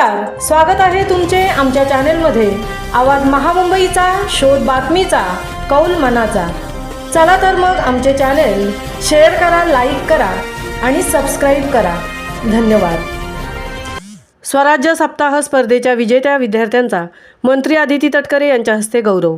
नमस्कार स्वागत आहे तुमचे आमच्या चॅनेलमध्ये. आवाज महामुंबईचा शोध बातमीचा कौल मनाचा. चला तर मग आमचे चॅनेल शेअर करा लाईक करा आणि सबस्क्राईब करा. धन्यवाद. स्वराज्य सप्ताह स्पर्धेच्या विजेत्या विद्यार्थ्यांचा मंत्री आदिती तटकरे यांच्या हस्ते गौरव.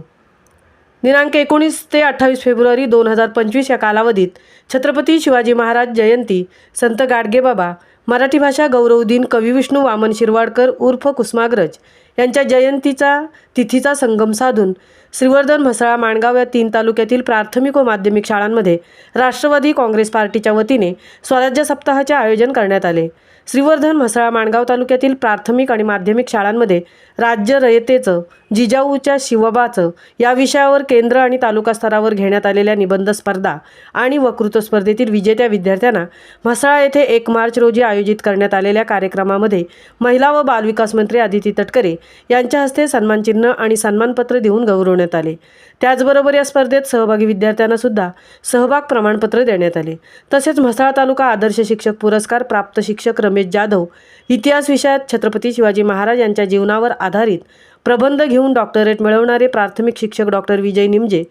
दिनांक एकोणीस ते अठ्ठावीस फेब्रुवारी दोन हजार पंचवीस या कालावधीत छत्रपती शिवाजी महाराज जयंती संत गाडगेबाबा मराठी भाषा गौरव दिन कवी विष्णू वामन शिरवाडकर उर्फ कुसुमाग्रज यांच्या जयंतीचा तिथीचा संगम साधून श्रीवर्धन म्हसळा माणगाव या तीन तालुक्यातील प्राथमिक व माध्यमिक शाळांमध्ये राष्ट्रवादी काँग्रेस पार्टीच्या वतीने स्वराज्य सप्ताहाचे आयोजन करण्यात आले. श्रीवर्धन म्हसळा माणगाव तालुक्यातील प्राथमिक आणि माध्यमिक शाळांमध्ये राज्य रयतेचं जिजाऊच्या शिवबाचं या विषयावर केंद्र आणि तालुका स्तरावर घेण्यात आलेल्या निबंध स्पर्धा आणि वक्तृत्व स्पर्धेतील विजेत्या विद्यार्थ्यांना म्हसळा येथे एक मार्च रोजी आयोजित करण्यात आलेल्या कार्यक्रमामध्ये महिला व बालविकास मंत्री आदिती तटकरे यांच्या हस्ते सन्मानचिन्ह आणि सन्मानपत्र देऊन गौरवण्यात आले. त्याचबरोबर या स्पर्धेत सहभागी विद्यार्थ्यांना सुद्धा सहभाग प्रमाणपत्र देण्यात आले. तसेच म्हसळा तालुका आदर्श शिक्षक पुरस्कार प्राप्त शिक्षक रमेश जाधव इतिहास विषयात छत्रपती शिवाजी महाराज यांच्या जीवनावर आधारित प्रबंध घेऊन डॉक्टरेट मिळवणारे प्राथमिक शिक्षक डॉक्टर विजय निमजे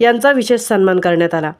यांचा विशेष सन्मान करण्यात आला.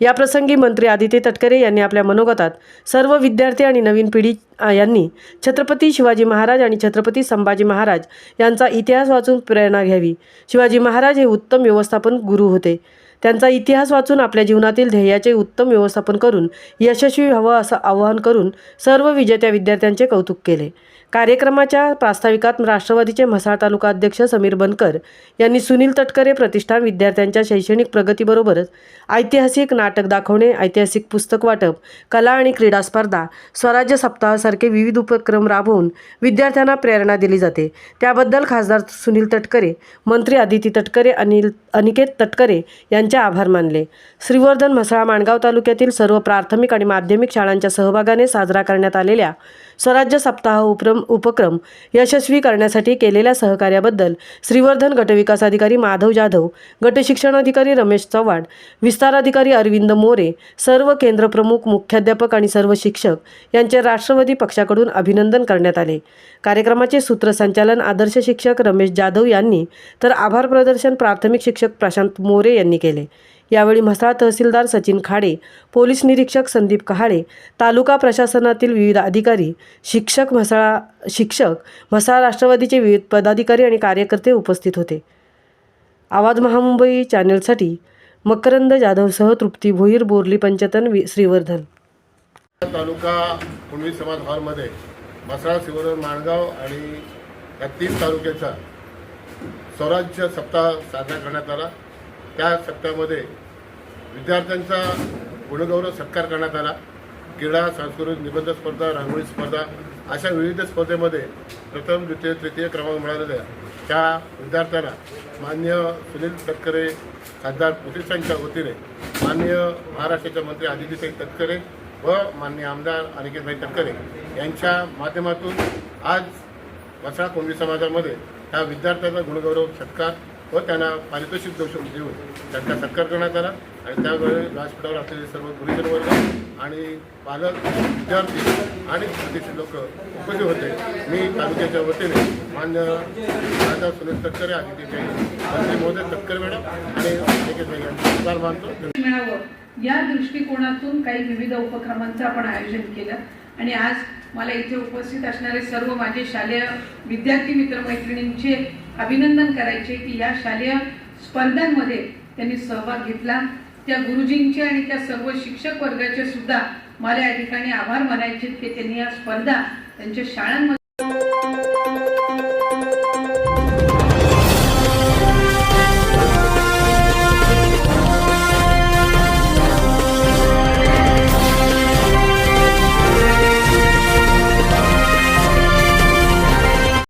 याप्रसंगी मंत्री आदित्य तटकरे यांनी आपल्या मनोगतात सर्व विद्यार्थी आणि नवीन पिढी यांनी छत्रपती शिवाजी महाराज आणि छत्रपती संभाजी महाराज यांचा इतिहास वाचून प्रेरणा घ्यावी. शिवाजी महाराज हे उत्तम व्यवस्थापन गुरु होते. त्यांचा इतिहास वाचून आपल्या जीवनातील ध्येयाचे उत्तम व्यवस्थापन करून यशस्वी व्हावं असं आवाहन करून सर्व विजेत्या विद्यार्थ्यांचे कौतुक केले. कार्यक्रमाच्या प्रास्ताविकात राष्ट्रवादीचे म्हसाळ तालुका अध्यक्ष समीर बनकर यांनी सुनील तटकरे प्रतिष्ठान विद्यार्थ्यांच्या शैक्षणिक प्रगतीबरोबरच ऐतिहासिक नाटक दाखवणे ऐतिहासिक पुस्तक वाटप कला आणि क्रीडा स्पर्धा स्वराज्य सप्ताहासारखे विविध उपक्रम राबवून विद्यार्थ्यांना प्रेरणा दिली जाते. त्याबद्दल खासदार सुनील तटकरे मंत्री आदिती तटकरे अनिल अनिकेत तटकरे यांचे आभार मानले. श्रीवर्धन म्हसळा माणगाव तालुक्यातील सर्व प्राथमिक आणि माध्यमिक शाळांच्या सहभागाने साजरा करण्यात आलेल्या स्वराज्य सप्ताह उपक्रम उपक्रम यशस्वी करण्यासाठी केलेल्या सहकार्याबद्दल श्रीवर्धन गटविकास अधिकारी माधव जाधव गटशिक्षण अधिकारी रमेश चव्हाण विस्तार अधिकारी अरविंद मोरे सर्व केंद्रप्रमुख मुख्याध्यापक आणि सर्व शिक्षक यांचे राष्ट्रवादी पक्षाकडून अभिनंदन करण्यात आले. कार्यक्रमाचे सूत्रसंचालन आदर्श शिक्षक रमेश जाधव यांनी तर आभार प्रदर्शन प्राथमिक शिक्षक प्रशांत मोरे यांनी केले. यावेळी म्हसळा तहसीलदार सचिन खाडे पोलीस निरीक्षक संदीप कहाळे तालुका प्रशासनातील विविध अधिकारी शिक्षक म्हसळा शिक्षक म्हसळा राष्ट्रवादीचे विविध पदाधिकारी आणि कार्यकर्ते उपस्थित होते. आवाज महामुंबई चॅनलसाठी मकरंद जाधवसह तृप्ती भोईर बोरली पंचतन श्रीवर्धन. तालुका कुणवी समाज हॉलमध्ये मसळा शिवरण माणगाव आणि या तीन तालुक्याचा स्वराज्य सप्ताह साजरा करण्यात आला. त्या सप्ताहामध्ये विद्यार्थ्यांचा गुणगौरव सत्कार करण्यात आला. क्रीडा सांस्कृतिक निबंध स्पर्धा रांगोळी स्पर्धा अशा विविध स्पर्धेमध्ये प्रथम द्वितीय तृतीय क्रमांक मिळालेल्या त्या विद्यार्थ्यांना मान्य सुनील तटकरे खासदार प्रतिष्ठानच्या वतीने माननीय महाराष्ट्राचे मंत्री आदित्यताई तटकरे व माननीय आमदार अनिकेतभाई तटकरे यांच्या माध्यमातून आज वसळा कोंडी समाजामध्ये त्या विद्यार्थ्यांचा गुणगौरव सत्कार व त्यांना पारितोषिक देऊ देऊन त्यांचा सत्कार करण्यात आला. आणि त्यावेळी व्यासपीठावर असलेले सर्व गुरुजनवर्ग आणि पालक विद्यार्थी आणि प्रतिष्ठित लोक उपस्थित होते. मी तालुक्याच्या वतीने मान्य राजा सुनील तटकरे आदित्य मंत्री महोदय तटकरे मॅडम आणि आभार मानतो. मिळावं. या दृष्टिकोनातून काही विविध उपक्रमांचं आपण आयोजन केलं. आणि आज मला इथे उपस्थित असणारे सर्व माझे शालेय विद्यार्थी मित्रमैत्रिणींचे अभिनंदन करायचे की या शालेय स्पर्धांमध्ये त्यांनी सहभाग घेतला. त्या गुरुजींचे आणि त्या सर्व शिक्षक वर्गाचे सुद्धा मला या ठिकाणी आभार मानायचे की त्यांनी या स्पर्धा त्यांच्या शाळांमध्ये